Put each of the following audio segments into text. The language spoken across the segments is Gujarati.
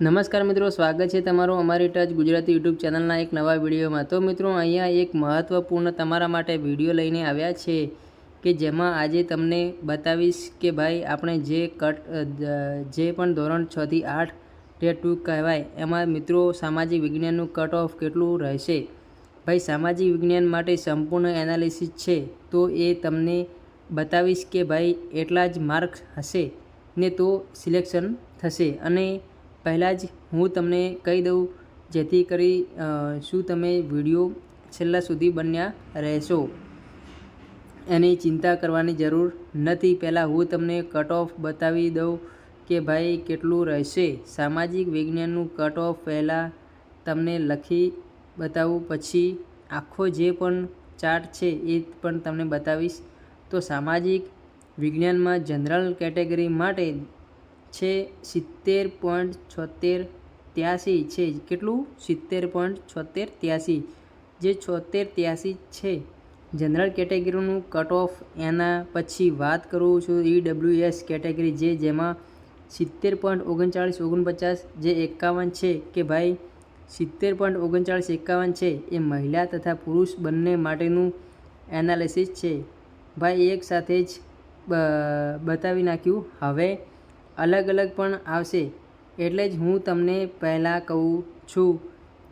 નમસ્કાર મિત્રો, સ્વાગત છે તમારું અમારી ટચ ગુજરાતી યુટ્યુબ ચેનલના એક નવા વિડીયોમાં. તો મિત્રો, અહીંયા એક મહત્ત્વપૂર્ણ તમારા માટે વીડિયો લઈને આવ્યા છે કે જેમાં આજે તમને બતાવીશ કે ભાઈ, આપણે જે કટ જે પણ ધોરણ છથી આઠ ટેટ ટુ કહેવાય, એમાં મિત્રો સામાજિક વિજ્ઞાનનું કટ ઓફ કેટલું રહેશે? ભાઈ, સામાજિક વિજ્ઞાન માટે સંપૂર્ણ એનાલિસિસ છે, તો એ તમને બતાવીશ કે ભાઈ, એટલા જ માર્ક્સ હશે ને તો સિલેક્શન થશે. અને પહેલાં જ હું તમને કહી દઉં, જેથી કરી શું તમે વીડિયો છેલ્લા સુધી બન્યા રહેશો. એની ચિંતા કરવાની જરૂર નથી. પહેલાં હું તમને કટ ઓફ બતાવી દઉં કે ભાઈ કેટલું રહેશે. સામાજિક વિજ્ઞાનનું કટ ઓફ પહેલાં તમને લખી બતાવું. પછી આખો જે પણ ચાર્ટ છે એ પણ તમને બતાવીશ. તો સામાજિક વિજ્ઞાનમાં જનરલ કેટેગરી માટે છે સિત્તેર પોઈન્ટ છોતેર ત્યાસી છે. કેટલું? સિત્તેર પોઈન્ટ છોતેર ત્યાસી. જે છોતેર ત્યાસી છે. જનરલ કેટેગરીનું કટ ઓફ એના પછી વાત કરું છું ઈડબ્લ્યુએસ કેટેગરી જે, જેમાં સિત્તેર પોઈન્ટ ઓગણચાળીસ ઓગણપચાસ જે એકાવન છે કે ભાઈ સિત્તેર પોઈન્ટ ઓગણચાળીસ એકાવન છે એ મહિલા તથા પુરુષ બંને માટેનું એનાલિસિસ છે. ભાઈ એક સાથે જ બતાવી નાખ્યું. હવે અલગ અલગ પણ આવશે. એટલે જ હું તમને પહેલાં કહું છું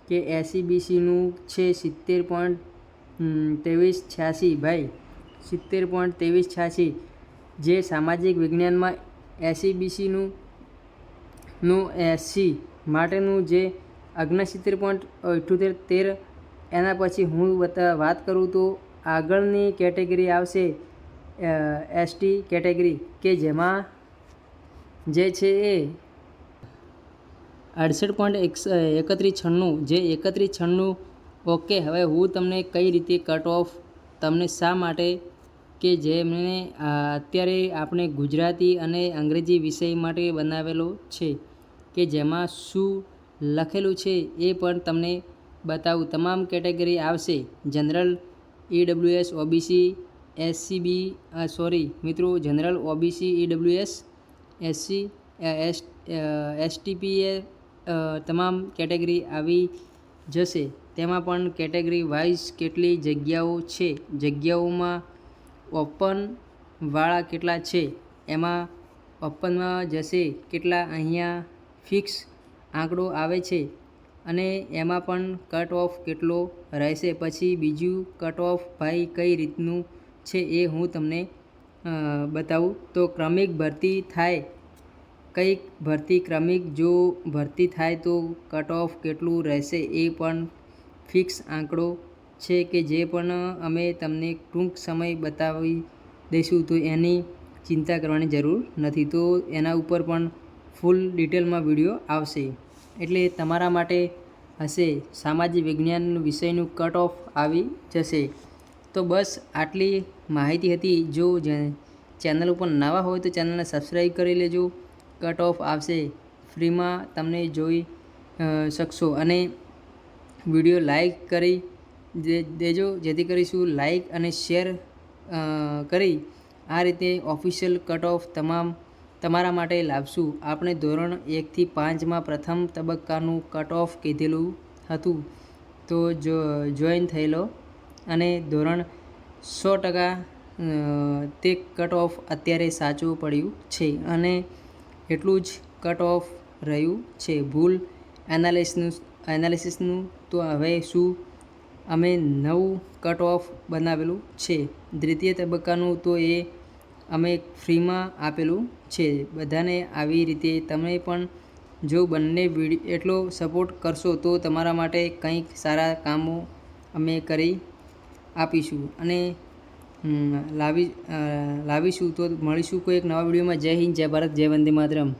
કે એસીબીસીનું છે સિત્તેર પોઈન્ટ ત્રેવીસ છ્યાસી, ભાઈ. સિત્તેર પોઈન્ટ ત્રેવીસ છ્યાસી. જે સામાજિક વિજ્ઞાનમાં એસીબીસીનું નું એસી માટેનું જે અગ્નસિત્તેર પોઈન્ટ અઠ્યોતેર તેર એના પછી હું વાત કરું તો આગળની કેટેગરી આવશે એસટી કેટેગરી કે જેમાં જે છે એ અડસઠ પોઈન્ટ એકત્રીસ છન્નું. જે એકત્રીસ છન્નું ઓકે હવે હું તમને કઈ રીતે કટ ઓફ તમને શા માટે કે જેમને અત્યારે આપણે ગુજરાતી અને અંગ્રેજી વિષય માટે બનાવેલો છે કે જેમાં શું લખેલું છે એ પણ તમને બતાવું. તમામ કેટેગરી આવશે. General EWS OBC SCB sorry મિત્રો, general OBC EWS SC S એસટીપીએ તમામ કેટેગરી આવી જશે. તેમાં પણ કેટેગરી વાઇઝ કેટલી જગ્યાઓ છે? જગ્યાઓમાં ઓપન વાળા કેટલા છે? એમાં ઓપનમાં જશે કેટલા અહીંયા ફિક્સ આંકડો આવે છે? અને એમાં પણ કટ ઓફ કેટલો રહેશે? પછી બીજું કટ ઓફ ભાઈ કઈ રીતનું છે એ હું તમને બતાવું. તો ક્રમિક ભરતી થાય. કંઈક ભરતી ક્રમિક જો ભરતી થાય તો કટ ઓફ કેટલું રહેશે એ પણ ફિક્સ આંકડો છે કે જે પણ અમે તમને ટૂંક સમય બતાવી દઈશું તો એની ચિંતા કરવાની જરૂર નથી. તો એના ઉપર પણ ફૂલ ડિટેલમાં વીડિયો આવશે. એટલે તમારા માટે હશે. સામાજિક વિજ્ઞાન વિષયનું કટ ઓફ આવી જશે. તો બસ આટલી માહિતી હતી. જો ચેનલ ઉપર નવા હોય તો ચેનલને સબસ્ક્રાઈબ કરી લેજો. કટ ઓફ આવશે. ફ્રીમાં તમને જોઈ શકશો. અને વીડિયો લાઈક કરી દેજો. જેથી કરીશું લાઈક અને શેર કરી આ રીતે ઓફિશિયલ કટ ઓફ તમામ, તમારા માટે લાવશું. આપણે ધોરણ એકથી પાંચમાં પ્રથમ તબક્કાનું કટ ઓફ કીધેલું હતું. તો જો, જોઈન થયેલો અને ધોરણ સો ટકા તે કટ ઓફ અત્યારે સાચું પડ્યું છે અને એટલું જ કટ ઓફ રહ્યું છે. ભૂલ એનાલિસનું એનાલિસિસનું તો હવે શું? અમે નવું કટ ઓફ બનાવેલું છે. દ્વિતીય તબક્કાનું તો એ અમે ફ્રીમાં આપેલું છે. બધાને આવી રીતે તમે પણ જો બંને વિડી, એટલો સપોર્ટ કરશો તો તમારા માટે કંઈક સારા કામો અમે કરી આપીશું. અને લાવી લાવીશું તો મળીશું કોઈ એક નવા વિડીયોમાં. જય હિન્દ, જય ભારત, જય વંદે માતરમ.